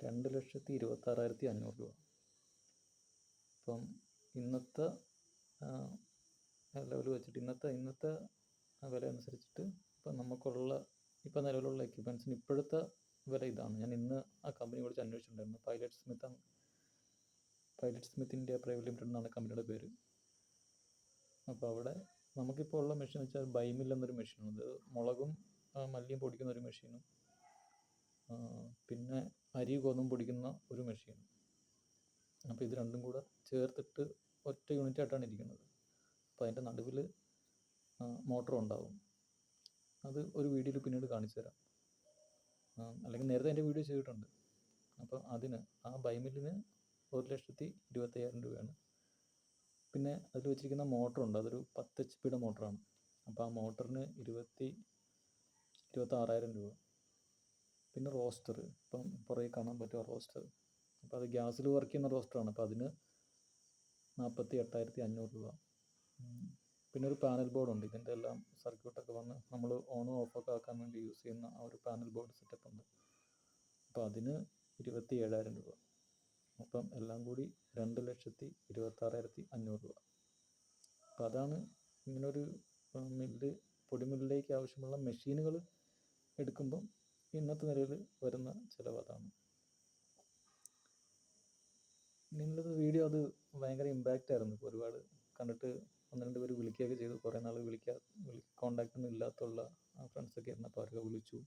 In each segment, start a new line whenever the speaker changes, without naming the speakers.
രണ്ട് ലക്ഷത്തി ഇരുപത്താറായിരത്തി അഞ്ഞൂറ് രൂപ. അപ്പം ഇന്നത്തെ ലെവൽ വെച്ചിട്ട് ഇന്നത്തെ ഇന്നത്തെ വില അനുസരിച്ചിട്ട് ഇപ്പം നമുക്കുള്ള ഇപ്പം നിലവിലുള്ള എക്യുപ്മെൻസിന് ഇപ്പോഴത്തെ വില ഇതാണ്. ഞാൻ ഇന്ന് ആ കമ്പനി കുറിച്ച് അന്വേഷിച്ചിട്ടുണ്ടായിരുന്നു. Pilot Smith Pilot Smith India private limited എന്നാണ് കമ്പനിയുടെ പേര്. അപ്പോൾ അവിടെ നമുക്കിപ്പോൾ ഉള്ള മെഷീൻ വെച്ചാൽ ബൈമിൽ എന്നൊരു മെഷീനുണ്ട് മുളകും മല്ലിയും പൊടിക്കുന്ന ഒരു മെഷീനും പിന്നെ അരി ഗോതമ്പ് പൊടിക്കുന്ന ഒരു മെഷീൻ അപ്പോൾ ഇത് രണ്ടും കൂടെ ചേർത്തിട്ട് ഒറ്റ യൂണിറ്റ് ആയിട്ടാണ് ഇരിക്കുന്നത്. അപ്പോൾ അതിന്റെ നടുവിൽ മോട്ടറും ഉണ്ടാവും. അത് ഒരു വീഡിയോയിൽ പിന്നീട് കാണിച്ചു തരാം. അല്ലെങ്കിൽ നേരത്തെ എന്റെ വീഡിയോ ചെയ്തിട്ടുണ്ട്. അപ്പോൾ അതിന് ആ ബൈമില്ലിന് ഒരു ലക്ഷത്തി ഇരുപത്തയ്യായിരം രൂപയാണ്. പിന്നെ അതിൽ വെച്ചിരിക്കുന്ന മോട്ടറുണ്ട് അതൊരു പത്ത് എച്ച് പിയുടെ മോട്ടറാണ് അപ്പോൾ ആ മോട്ടറിന് ഇരുപത്തി ഇരുപത്താറായിരം രൂപ. പിന്നെ റോസ്റ്റർ. ഇപ്പം പുറകെ കാണാൻ പറ്റുക റോസ്റ്റർ. അപ്പോൾ അത് ഗ്യാസിൽ വർക്ക് ചെയ്യുന്ന റോസ്റ്ററാണ്. അപ്പോൾ അതിന് നാൽപ്പത്തി എട്ടായിരത്തി അഞ്ഞൂറ് രൂപ പിന്നെ ഒരു പാനൽ ബോർഡ് ഉണ്ട് ഇതിന്റെ എല്ലാം സർക്യൂട്ടൊക്കെ വന്ന് നമ്മൾ ഓണും ഓഫൊക്കെ ആക്കാൻ വേണ്ടി യൂസ് ചെയ്യുന്ന ആ ഒരു പാനൽ ബോർഡ് സെറ്റപ്പ് ഉണ്ട് അപ്പോൾ അതിന് ഇരുപത്തി ഏഴായിരം രൂപ. അപ്പം എല്ലാം കൂടി രണ്ട് ലക്ഷത്തി ഇരുപത്താറായിരത്തി അഞ്ഞൂറ് രൂപ. അപ്പം അതാണ് ഇങ്ങനൊരു മില്ല് പൊടിമില്ലിലേക്ക് ആവശ്യമുള്ള മെഷീനുകൾ എടുക്കുമ്പം ഇന്നത്തെ നിലയിൽ വരുന്ന ചിലവ് അതാണ്. നിങ്ങളുടെ വീഡിയോ അത് ഭയങ്കര ഇമ്പാക്റ്റ് ആയിരുന്നു. ഇപ്പോൾ ഒരുപാട് കണ്ടിട്ട് ഒന്ന് രണ്ട് പേര് വിളിക്കുകയൊക്കെ ചെയ്തു. കുറേ നാൾ വിളിക്കാ വിളി ഒന്നും ഇല്ലാത്തുള്ള ഫ്രണ്ട്സൊക്കെ ആയിരുന്നു അപ്പോൾ അവരൊക്കെ വിളിച്ചു.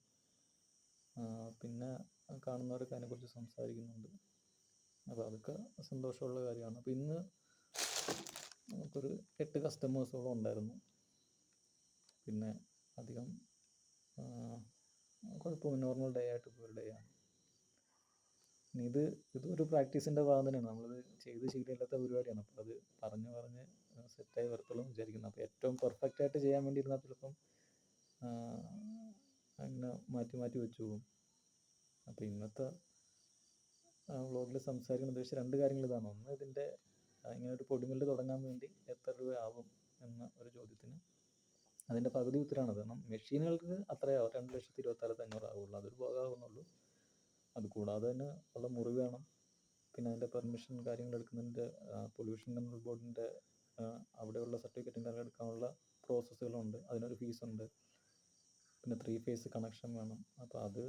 പിന്നെ കാണുന്നവരൊക്കെ അതിനെക്കുറിച്ച് സംസാരിക്കുന്നുണ്ട്. അപ്പോൾ അതൊക്കെ സന്തോഷമുള്ള കാര്യമാണ്. അപ്പോൾ ഇന്ന് നമുക്കൊരു എട്ട് കസ്റ്റമേഴ്സോളം ഉണ്ടായിരുന്നു. പിന്നെ അധികം കുഴപ്പമില്ല. നോർമൽ ഡേ ആയിട്ട് ഇപ്പോൾ ഒരു ഡേ ആണ്. ഇത് ഇതൊരു പ്രാക്ടീസിന്റെ ഭാഗം തന്നെയാണ്. നമ്മളിത് ചെയ്ത് ശീലമില്ലാത്ത പരിപാടിയാണ്. അപ്പോൾ അത് പറഞ്ഞ് പറഞ്ഞ് സെറ്റായി വരത്തുള്ളൂ വിചാരിക്കുന്നു. അപ്പോൾ ഏറ്റവും പെർഫെക്റ്റ് ആയിട്ട് ചെയ്യാൻ വേണ്ടി ഇരുന്നാൽ ചിലപ്പം അങ്ങനെ മാറ്റി മാറ്റി വെച്ചു പോകും. അപ്പോൾ ഇന്നത്തെ വ്ളോഗിൽ സംസാരിക്കാൻ ഉദ്ദേശിച്ച രണ്ട് കാര്യങ്ങൾ ഇതാണ്. ഒന്ന് ഇതിന്റെ ഇങ്ങനെ ഒരു പൊടിമില്ല് തുടങ്ങാൻ വേണ്ടി എത്ര രൂപ അതിന്റെ പകുതി ഉത്തരമാണ് കാരണം മെഷീനുകൾക്ക് അത്രയാവും രണ്ട് ലക്ഷത്തി ഇരുപത്താറായിരത്തി അഞ്ഞൂറ് ആവുള്ളൂ. അതൊരു പോകാവുന്നുള്ളൂ അത് കൂടാതെ തന്നെ ഉള്ള മുറി വേണം. പിന്നെ അതിന്റെ പെർമിഷൻ കാര്യങ്ങൾ എടുക്കുന്നതിന്റെ പൊല്യൂഷൻ കൺട്രോൾ ബോർഡിന്റെ അവിടെയുള്ള സർട്ടിഫിക്കറ്റും കാര്യങ്ങൾ എടുക്കാനുള്ള പ്രോസസ്സുകളുണ്ട്. അതിനൊരു ഉണ്ട് പിന്നെ ത്രീ ഫേസ് കണക്ഷൻ വേണം. അപ്പോൾ അത്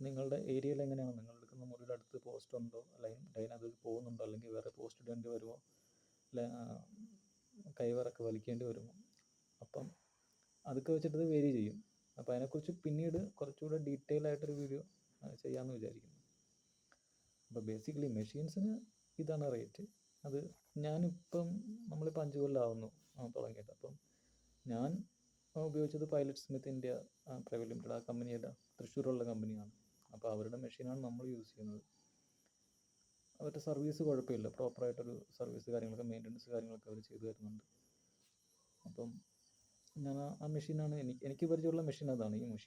നിങ്ങളുടെ ഏരിയയിൽ എങ്ങനെയാണ്? നിങ്ങൾ എടുക്കുന്ന മുറിയുടെ അടുത്ത് പോസ്റ്റ് ഉണ്ടോ? ലൈൻ ലൈൻ അതിൽ പോകുന്നുണ്ടോ? അല്ലെങ്കിൽ വേറെ പോസ്റ്റ് ഇടേണ്ടി വരുമോ? കൈവറൊക്കെ വലിക്കേണ്ടി വരുമോ? അപ്പം അതൊക്കെ വെച്ചിട്ട് ഇത് വേരി ചെയ്യും. അപ്പോൾ അതിനെക്കുറിച്ച് പിന്നീട് കുറച്ചുകൂടെ ഡീറ്റെയിൽ ആയിട്ടൊരു വീഡിയോ ചെയ്യാമെന്ന് വിചാരിക്കുന്നു. അപ്പോൾ ബേസിക്കലി മെഷീൻസിന് ഇതാണ് റേറ്റ് അത് ഞാനിപ്പം നമ്മളിപ്പോൾ അഞ്ച് കൊല്ലമാവുന്നു തുടങ്ങിയിട്ട്. അപ്പം ഞാൻ ഉപയോഗിച്ചത് Pilot Smith India private limited ആ കമ്പനിയുടെ തൃശ്ശൂരുള്ള കമ്പനിയാണ്. അപ്പോൾ അവരുടെ മെഷീനാണ് നമ്മൾ യൂസ് ചെയ്യുന്നത്. അവരുടെ സർവീസ് കുഴപ്പമില്ല. പ്രോപ്പറായിട്ടൊരു സർവീസ് കാര്യങ്ങളൊക്കെ മെയിന്റനൻസ് കാര്യങ്ങളൊക്കെ അവർ ചെയ്തു തരുന്നുണ്ട്. അപ്പം ഞാൻ ആ- മെഷീനാണ് എനിക്ക് എനിക്ക് പരിചയമുള്ള മെഷീൻ അതാണ് ഈ മെഷീൻ.